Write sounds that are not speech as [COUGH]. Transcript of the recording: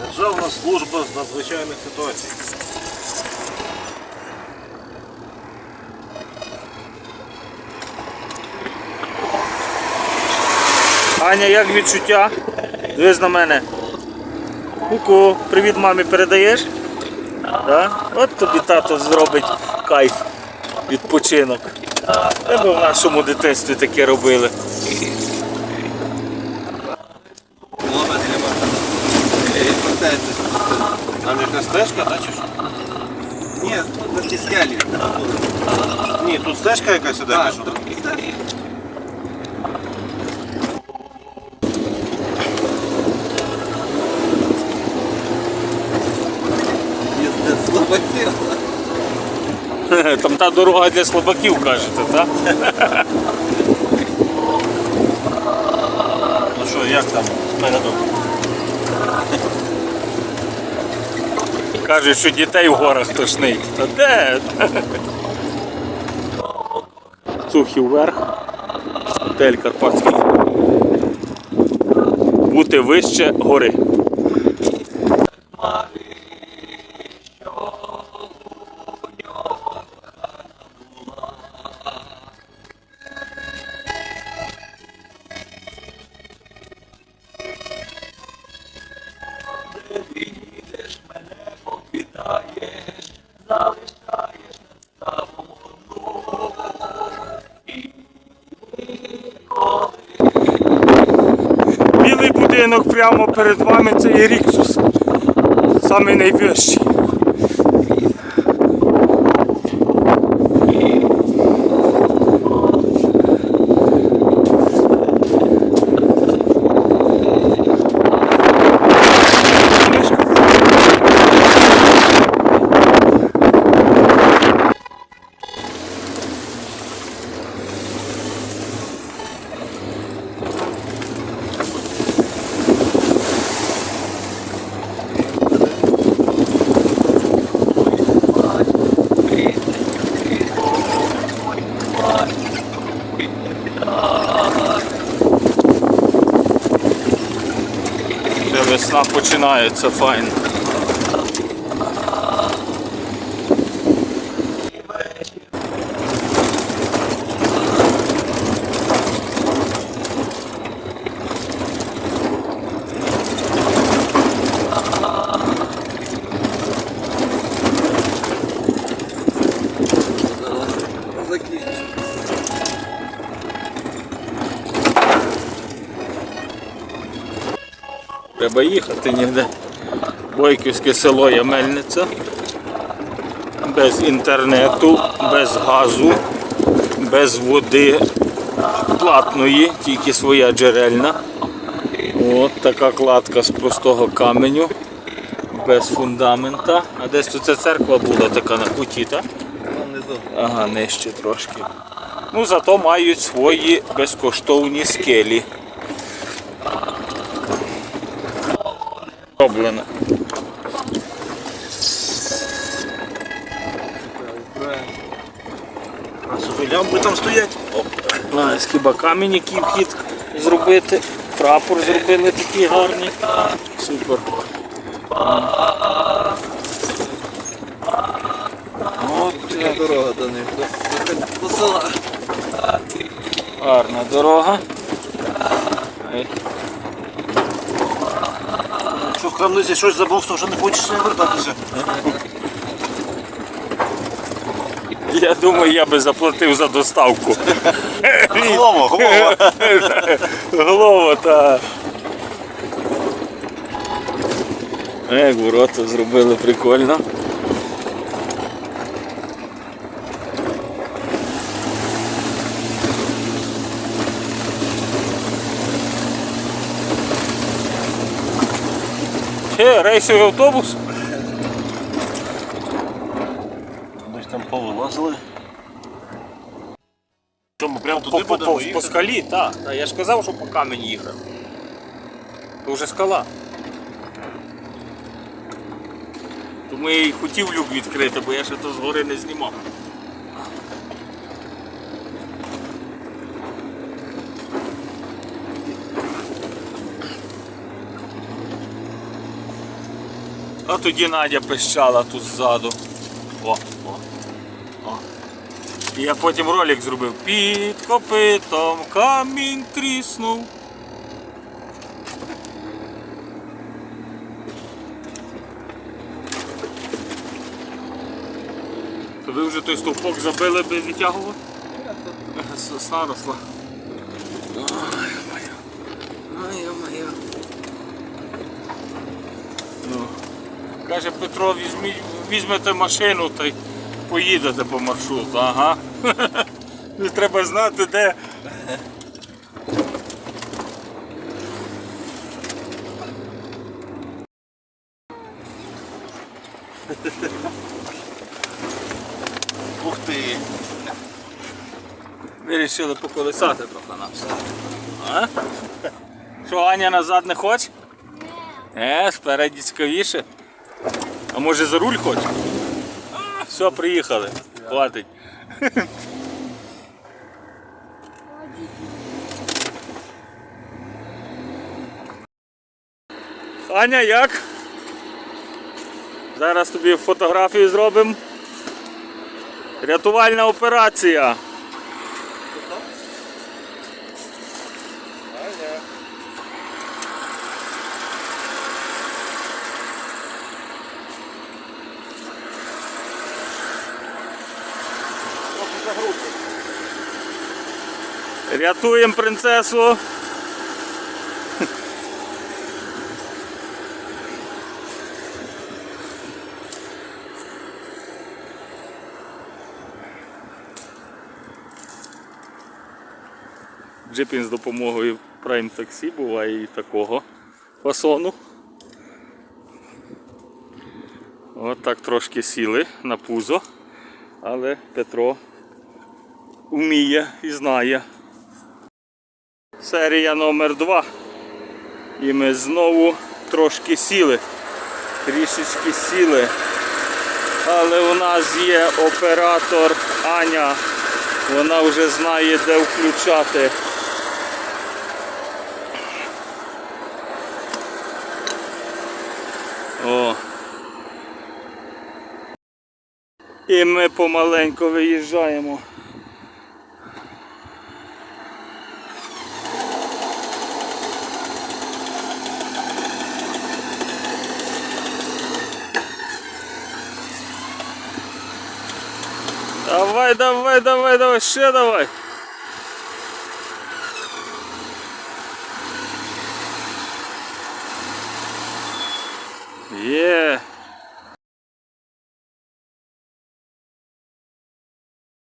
Державна служба з надзвичайних ситуацій. Аня, як відчуття? Дивись на мене. Ку-ку, привіт мамі передаєш? Да? От тобі тато зробить кайф, відпочинок. Тебе в нашому дитинстві таке робили. Там якась стежка, так, чи що? Ні, на цій скелі. Ні, тут стежка якась іде, кажу. тут скелі. Є де слабаків. [LAUGHS] Там та дорога для слабаків, кажете, так? [LAUGHS] Ну що, як там передок? [LAUGHS] Кажуть, що дітей в горах тошнить. Та де? Сухий вверх. Готель Карпатський. Бути вище гори. Будинок прямо перед вами це є Ріксус. Самий найвищий. Де весна починається файно. Треба їхати ніде. Бойківське село є Мельниця. Без інтернету, без газу, без води платної, тільки своя джерельна. От така кладка з простого каменю, без фундамента. А десь тут ця церква була така на куті, так? Ага, нижче трошки. Ну, зато мають свої безкоштовні скелі. Роблено. А собі лямби там стоять. А, хіба камінь, який вхід зробити. Прапор зробили такий гарний. Супер. От, Така дорога до них. До села. гарна дорога. В крамниці щось забув, то вже не хочеш вертатися. Я думаю, я би заплатив за доставку. Голово, голово. Голова та. Як ворота зробили прикольно. Рейсовий автобус? Десь там повилазили. Тому прямо По, туди по, будемо по, по скалі, так. Та, я ж казав, що по камінь їхав. Це вже скала. Тому я і хотів люк відкрити, бо я ще то згори не знімав. А тоді Надя пищала тут ззаду. О, о, о. І я потім ролик зробив. Під копитом камінь тріснув. Ви вже той стовпок забили би відтягував? Сосна росла. Каже Петро, візьмете машину та й поїдете по маршруту. Ага. [LAUGHS] Не треба знати, де. [LAUGHS] Ух ти. Вирішили поколесати трохи нас. А? Що, Аня назад не хоче? Е, спереді цікавіше. А може за руль хоче? Все, приїхали. Хватить. Аня, як? Зараз тобі фотографію зробимо. Рятувальна операція. Рятуємо принцесу. Джипін з допомогою Prime Taxi буває і такого фасону. От так трошки сіли на пузо, але Петро вміє і знає. Серія номер 2 І ми знову трошки сіли. Трішечки сіли. Але у нас є оператор Аня. Вона вже знає, де включати. О. І ми помаленько виїжджаємо. Давай, давай, давай, давай, ще давай. Є.